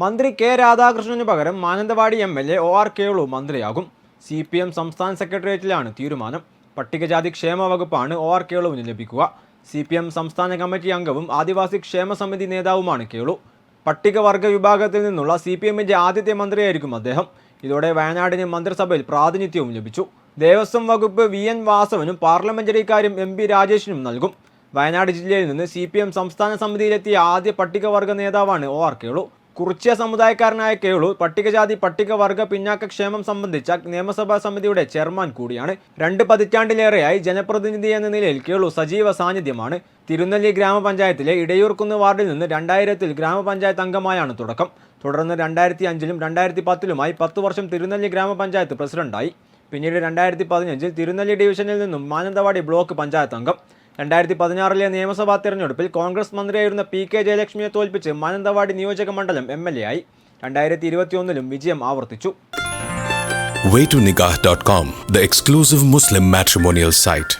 മന്ത്രി കെ രാധാകൃഷ്ണന് പകരം Mananthavady M L A O R Kelu മന്ത്രിയാകും. C P M സംസ്ഥാന സെക്രട്ടേറിയറ്റിലാണ് തീരുമാനം. പട്ടികജാതി ക്ഷേമ വകുപ്പാണ് ഒ ആർ കേളുവിന് ലഭിക്കുക. സി പി എം സംസ്ഥാന കമ്മിറ്റി അംഗവും ആദിവാസി ക്ഷേമ സമിതി നേതാവുമാണ് കേളു. പട്ടികവർഗ വിഭാഗത്തിൽ നിന്നുള്ള സി പി എമ്മിന്റെ ആദ്യത്തെ മന്ത്രിയായിരിക്കും അദ്ദേഹം. ഇതോടെ വയനാടിന് മന്ത്രിസഭയിൽ പ്രാതിനിധ്യവും ലഭിച്ചു. ദേവസ്വം വകുപ്പ് വി എൻ വാസവനും പാർലമെന്ററി കാര്യം എം പി രാജേഷിനും നൽകും. വയനാട് ജില്ലയിൽ നിന്ന് സി പി എം സംസ്ഥാന സമിതിയിലെത്തിയ ആദ്യ പട്ടികവർഗ നേതാവാണ് ഒ ആർ കേളു. കുറിച്യ സമുദായക്കാരനായ കേളു പട്ടികജാതി പട്ടികവർഗ പിന്നാക്ക ക്ഷേമം സംബന്ധിച്ച നിയമസഭാ സമിതിയുടെ ചെയർമാൻ കൂടിയാണ്. രണ്ട് പതിറ്റാണ്ടിലേറെയായി ജനപ്രതിനിധി എന്ന നിലയിൽ കേളു സജീവ സാന്നിധ്യമാണ്. തിരുനെല്ലി ഗ്രാമപഞ്ചായത്തിലെ ഇടയൂർക്കുന്ന് വാർഡിൽ നിന്ന് രണ്ടായിരത്തിൽ ഗ്രാമപഞ്ചായത്ത് അംഗമായാണ് തുടക്കം. തുടർന്ന് രണ്ടായിരത്തി അഞ്ചിലും രണ്ടായിരത്തി പത്തിലുമായി പത്ത് വർഷം തിരുനെല്ലി ഗ്രാമപഞ്ചായത്ത് പ്രസിഡന്റായി. പിന്നീട് രണ്ടായിരത്തി പതിനഞ്ചിൽ തിരുനെല്ലി ഡിവിഷനിൽ നിന്നും മാനന്തവാടി ബ്ലോക്ക് പഞ്ചായത്ത് അംഗം. രണ്ടായിരത്തി പതിനാറിലെ നിയമസഭാ തെരഞ്ഞെടുപ്പിൽ കോൺഗ്രസ് മന്ത്രിയായിരുന്ന പി കെ ജയലക്ഷ്മിയെ തോൽപ്പിച്ച് മാനന്തവാടി നിയോജക മണ്ഡലം എം എൽ എ ആയി രണ്ടായിരത്തി ഇരുപത്തിയൊന്നിലും വിജയം ആവർത്തിച്ചു waytonikah.com, the exclusive Muslim matrimonial site.